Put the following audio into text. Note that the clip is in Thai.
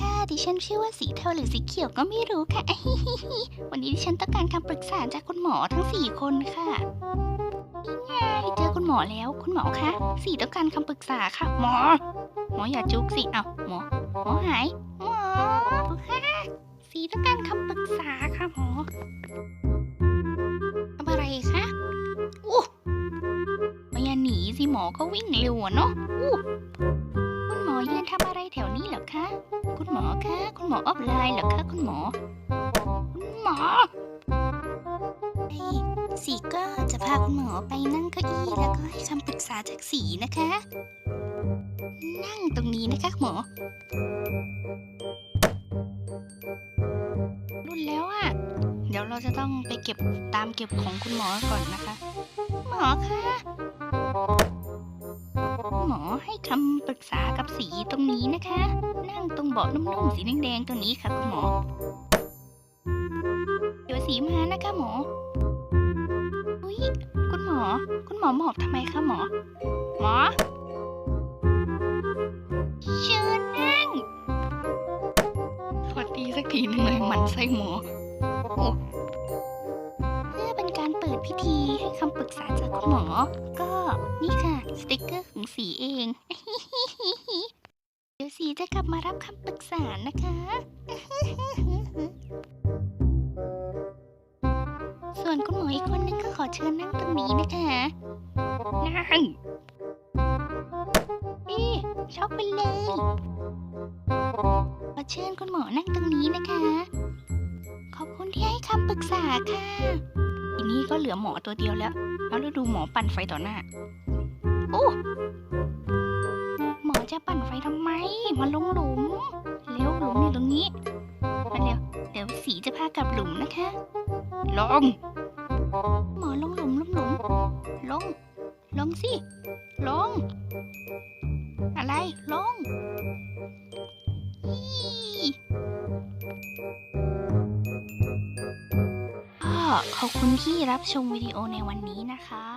ค่ะดิฉันชื่อว่าสีเทาหรือสีเขียวก็ไม่รู้ค่ะวันนี้ดิฉันต้องการคำปรึกษาจากคุณหมอทั้งสี่คนค่ะนี่ไงเจอคุณหมอแล้วคุณหมอคะสีต้องการคำปรึกษาค่ะ หมอ หมออย่าจุกสิเอ้าหมอ หมอหาย หมอค่ะสีต้องการคำปรึกษาค่ะหมอทำอะไรคะอู้ไม่อย่าหนีสิหมอก็วิ่งเร็วอะเนาะอู้ ยืนทำอะไรแถวนี้เหรอคะ คุณหมอคะ คุณหมอออฟไลน์เหรอคะ คุณหมอ คุณหมอไอ้สีก็จะพาคุณหมอไปนั่งเก้าอี้แล้วก็ให้คำปรึกษาจากสีนะคะ นั่งตรงนี้นะคะหมอ รุ่นแล้วอะเดี๋ยวเราจะต้องไปเก็บตามเก็บของคุณหมอก่อนนะคะ หมอคะ หมอให้คำปรึกษากับสีตรงนี้นะคะ นั่งตรงเบาะนุ่มๆสีแดงๆตรงนี้ค่ะคุณหมอ เดี๋ยวสีมานะคะหมอ อุ้ยคุณหมอ คุณหมอหมอบทำไมคะหมอ หมอเชิญนั่งสวัสดีสักทีหนึงเลยหมันไส้หมอโอ้เพื่อเป็นการเปิดพิธีให้คำปรึกษาจากคุณหมอ ก็นี่ค่ะ สติกเกอร์ งสีเองเดี๋ยวสีจะกลับมารับคำปรึกษานะคะ ส่วนคุณหมออีกคนนึงก็ขอเชิญนั่งตรงนี้นะคะ นั่งนี่ช็อกไปเลย ขอเชิญคุณหมอนั่งตรงนี้นะคะ ขอบคุณที่ให้คำปรึกษาค่ะ ทีนี้ก็เหลือหมอตัวเดียวแล้ว แล้วดูหมอปั่นไฟต่อหน้า โอ้หมอจะปั่นไฟทำไม มาลงหลุม เร็วหลุมอยู่ตรงนี้ มาเร็ว เดี๋ยวสีจะพากลับหลุมนะคะ ลง หมอลงหลุมลงหลุม ลง ลงสิ ลง อะไร ลงก็ขอบคุณที่รับชมวิดีโอในวันนี้นะคะ